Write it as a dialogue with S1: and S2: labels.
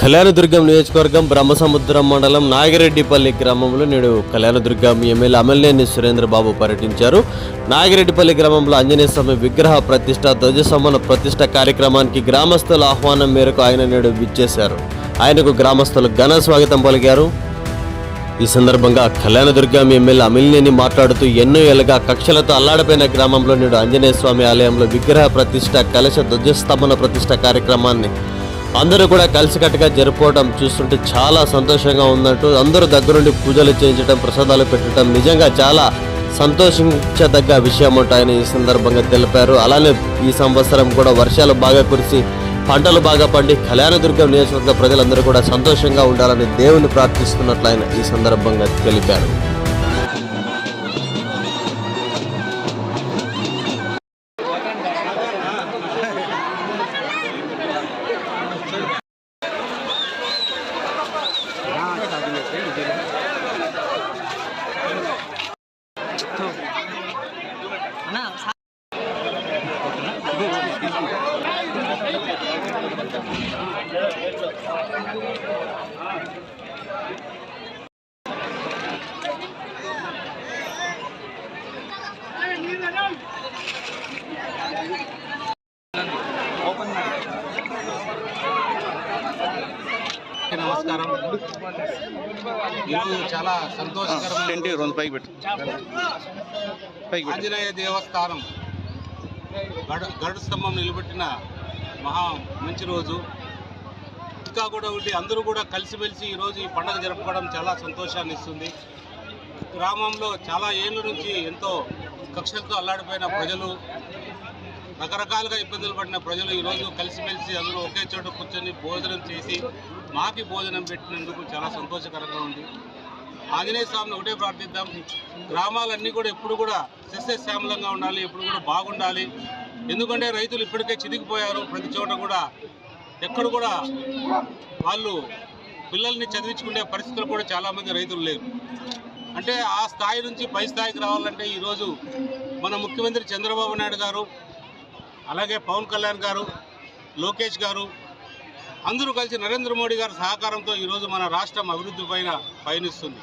S1: కళ్యాణదుర్గం నియోజకవర్గం బ్రహ్మసముద్రం మండలం నాగిరెడ్డిపల్లి గ్రామంలో నేడు కళ్యాణదుర్గం ఎమ్మెల్యే అమల్నేని సురేంద్రబాబు పర్యటించారు. నాగిరెడ్డిపల్లి గ్రామంలో ఆంజనేయ స్వామి విగ్రహ ప్రతిష్ట ధ్వజసమన ప్రతిష్ట కార్యక్రమానికి గ్రామస్తుల ఆహ్వానం మేరకు ఆయన నేడు విచ్చేశారు. ఆయనకు గ్రామస్తులు ఘన స్వాగతం పలికారు. ఈ సందర్భంగా కళ్యాణదుర్గం ఎమ్మెల్యే అమిల్నేని మాట్లాడుతూ ఎన్నో ఏళ్ళగా కక్షలతో అల్లాడిపోయిన గ్రామంలో నేడు ఆంజనేయ స్వామి ఆలయంలో విగ్రహ ప్రతిష్ట కలశ ధ్వజస్తంభన ప్రతిష్ట కార్యక్రమాన్ని అందరూ కూడా కలిసికట్టుగా జరుపుకోవడం చూస్తుంటే చాలా సంతోషంగా ఉందంటూ అందరూ దగ్గరుండి పూజలు చేయించడం ప్రసాదాలు పెట్టడం నిజంగా చాలా సంతోషించదగ్గ విషయం ఉంటాయని ఈ సందర్భంగా తెలిపారు. అలానే ఈ సంవత్సరం కూడా వర్షాలు బాగా కురిసి పంటలు బాగా పండి కళ్యాణదుర్గం నియోజకవర్గ ప్రజలందరూ కూడా సంతోషంగా ఉండాలని దేవుని ప్రార్థిస్తున్నట్లు ఆయన ఈ సందర్భంగా తెలిపారు. 那。
S2: అందరికీ నమస్కారం. ఈరోజు చాలా సంతోషకరమైన ఆంజనేయ దేవస్థానం గడు గరుడు స్తంభం నిలబెట్టిన మహా మంచి రోజు. ఇంకా కూడా ఒకటి అందరూ కూడా కలిసిమెలిసి ఈరోజు ఈ పండుగ జరుపుకోవడం చాలా సంతోషాన్ని ఇస్తుంది. గ్రామంలో చాలా ఏళ్ళ నుంచి ఎంతో కక్షలతో అల్లాడిపోయిన ప్రజలు రకరకాలుగా ఇబ్బందులు పడిన ప్రజలు ఈరోజు కలిసిమెలిసి అందరూ ఒకే చోట కూర్చొని భోజనం చేసి మాకి భోజనం పెట్టినందుకు చాలా సంతోషకరంగా ఉంది. ఆంజనేయ స్వామిని ఒకటే ప్రార్థిద్దాం. గ్రామాలన్నీ కూడా ఎప్పుడు కూడా సస్యశ్యామలంగా ఉండాలి ఎప్పుడు కూడా బాగుండాలి. ఎందుకంటే రైతులు ఇప్పటికే చిదిగిపోయారు ప్రతి చోట కూడా ఎక్కడ కూడా వాళ్ళు పిల్లల్ని చదివించుకునే పరిస్థితులు కూడా చాలామంది రైతులు లేరు. అంటే ఆ స్థాయి నుంచి పై స్థాయికి రావాలంటే ఈరోజు మన ముఖ్యమంత్రి చంద్రబాబు నాయుడు గారు అలాగే పవన్ కళ్యాణ్ గారు లోకేష్ గారు అందరూ కలిసి నరేంద్ర మోడీ గారి సహకారంతో ఈరోజు మన రాష్ట్రం అభివృద్ధి పైన పయనిస్తుంది.